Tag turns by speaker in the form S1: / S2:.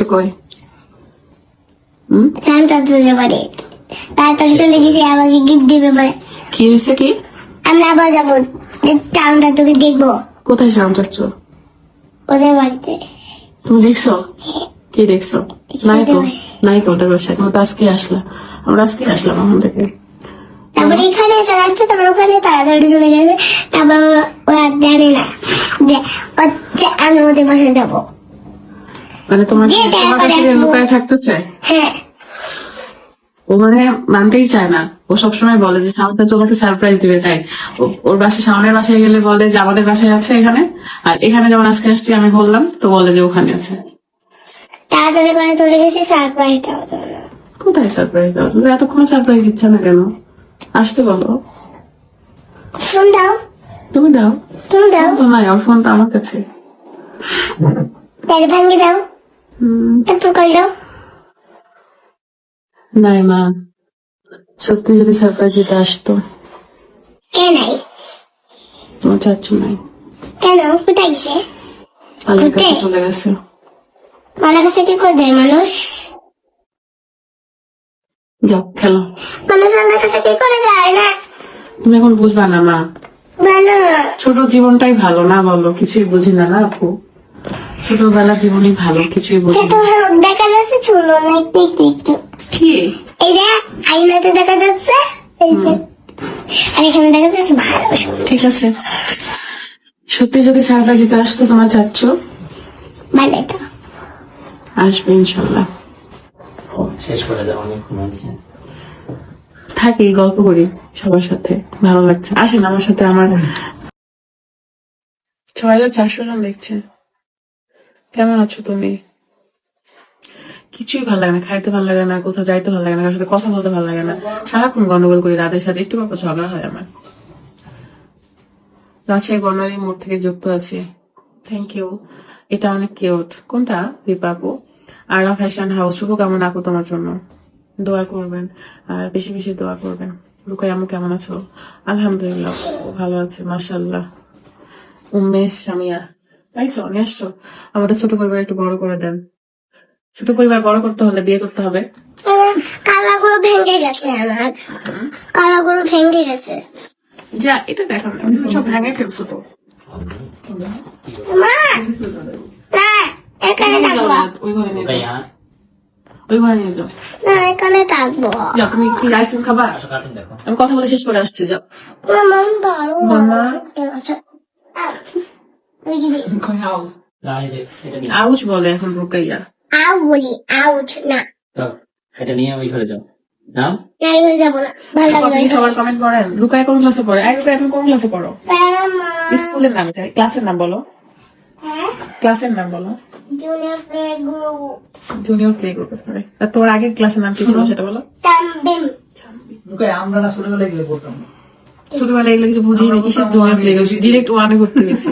S1: চাচ্ছ কই? হুম?
S2: শান্ত তুলে পারে চলে গেছে আমাকে গিফট দিবে বলে।
S1: কি হয়েছে কি?
S2: আমরা আবার যাব যে টাউনটা দেখব।
S1: কোথায় শাম চাচ্ছ
S2: ওদের বাড়িতে।
S1: তুমি দেখছ? কি দেখছ? নাই তো। নাই তো ওটার বাসায়। তো আজকে আসলা। আমরা আজকে আসলাম ওখান থেকে।
S2: তারপরে এখানে চলে আসছে তারপর ওখানে তাড়াতাড়ি চলে গেছে। তারপর ওরা জানে না যে আমি ওদের বাসায় যাব।
S1: মানে তোমার কাছে লুকায় থাকতেছে?
S2: হ্যাঁ।
S1: ও মানে মানতেই চায় না। ও সবসময় বলে যে সামনে তোমাকে সারপ্রাইজ দিবে তাই। ওর বাসায় সামনের বাসায় গেলে বলে যে আমাদের বাসায় আছে এখানে। আর এখানে যেমন আজকে আসছি আমি বললাম তো বলে যে ওখানে আছে।
S2: তাড়াতাড়ি করে চলে গেছে সারপ্রাইজ দেওয়ার
S1: কোথায় সারপ্রাইজ দাও তুমি এতক্ষণ সারপ্রাইজ দিচ্ছে না কেন? আসতে বলো।
S2: ফোন দাও।
S1: তুমি দাও।
S2: তুমি দাও।
S1: তো নাই আমার ফোনটা আমার কাছে।
S2: তাহলে ভাঙ্গি দাও। তারপর দাও
S1: নাই মা সত্যি যদি সারপ্রাইজ দিতে আসতো।
S2: কে নাই?
S1: তোমার চাচ্ছু নাই।
S2: কেন? কোথায় গেছে?
S1: আল্লাহর কাছে? চলে গেছে।
S2: মালার কাছে কি করে দেয় মানুষ?
S1: যাও খেলো।
S2: মানুষ আল্লাহর কাছে কি করে যায় না?
S1: তুমি এখন বুঝবা না মা।
S2: ভালো
S1: ছোট জীবনটাই ভালো না বলো? কিছুই বুঝি না না আপু। ছোটবেলা জীবনে ভালো কিছুই বুঝি
S2: দেখা যাচ্ছে শুনো না একটু একটু একটু
S1: কি?
S2: এই যে আইনাতে দেখা যাচ্ছে আর এখানে দেখা যাচ্ছে ভালো
S1: ঠিক আছে। সত্যি যদি সারপ্রাইজ দিতে আসতো তোমার চাচ্ছ?
S2: তো।
S1: আসবে ইনশাল্লাহ।
S3: শেষ করে দাও অনেক ঘুমাচ্ছে
S1: থাকি গল্প করি সবার সাথে। ভালো লাগছে। আসেন আমার সাথে আমার ছয় হাজার চারশো জন দেখছে কেমন আছো তুমি? কিছুই ভালো লাগে না, খাইতে ভালো লাগে না, কোথাও যাইতে ভালো লাগে না, কারোর সাথে কথা বলতে ভালো লাগে না। সারাক্ষণ গন্ডগোল করি, রাতের সাথে একটু পর ঝগড়া হয় আমার। রাজশাহী বর্ণালী মোড় থেকে যুক্ত আছি। থ্যাংক ইউ এটা অনেক কিউট কোনটা? দীপাপু আরা ফ্যাশন হাউস, শুভকামনা আপু তোমার জন্য। দোয়া করবেন, আর বেশি বেশি দোয়া করবেন। রুকাই আমু কেমন আছো? আলহামদুলিল্লাহ ভালো আছে মাশাল্লাহ উমেশ সামিয়া। পাইছো নিয়ে আসছো? আমাদের ছোট পরিবার একটু বড় করে দেন। ছোট পরিবার বড় করতে হলে বিয়ে করতে হবে।
S2: কালাগুলো ভেঙে গেছে আমার। কালাগুলো ভেঙে গেছে।
S1: যা এটা দেখো সব ভেঙে ফেলছো তো।
S2: মা! না এখানে থাকব।
S1: ওই ঘরে নিয়ে যাও। ওই ঘরে নিয়ে যাও।
S2: না এখানে থাকব।
S1: যাও তুমি কি আইসক্রিম খাবা?
S3: আসো কার্টুন দেখো।
S1: আমি কথা বলে শেষ করে আসছি যাও।
S2: মামা ভালো
S1: মামা।
S2: আচ্ছা আহ, ওই দিদি
S3: না, এই যে, এটা নিয়ে
S1: আউচ বলে এখন রুকাইয়া
S2: আউ বলি আউচ না।
S3: এটা নিয়ে ওই ঘরে যাও। নাও।
S2: নারীগুলো যাব না। ভালো লাগবে
S1: আপনি সবার কমেন্ট করেন। লুকায় কোন ক্লাসে পড়ে? এই লুকায় তুমি কোন ক্লাসে পড়ো? স্কুলের নাম এটা। ক্লাসের নাম বলো।
S2: হ্যাঁ?
S1: ক্লাসের নাম বলো।
S2: Junior play group
S1: junior play গ্রুপে পড়ে তোর আগের ক্লাসের নাম কি ছিল সেটা বলো।
S2: সামবিম।
S4: আমরা না ছোটবেলায় এগুলো করতাম
S1: ছোটবেলায় এগুলো কিছু বুঝি না কিসের জুনিয়র প্লে গ্রুপ ডিরেক্ট ওয়ানে করতে গেছি।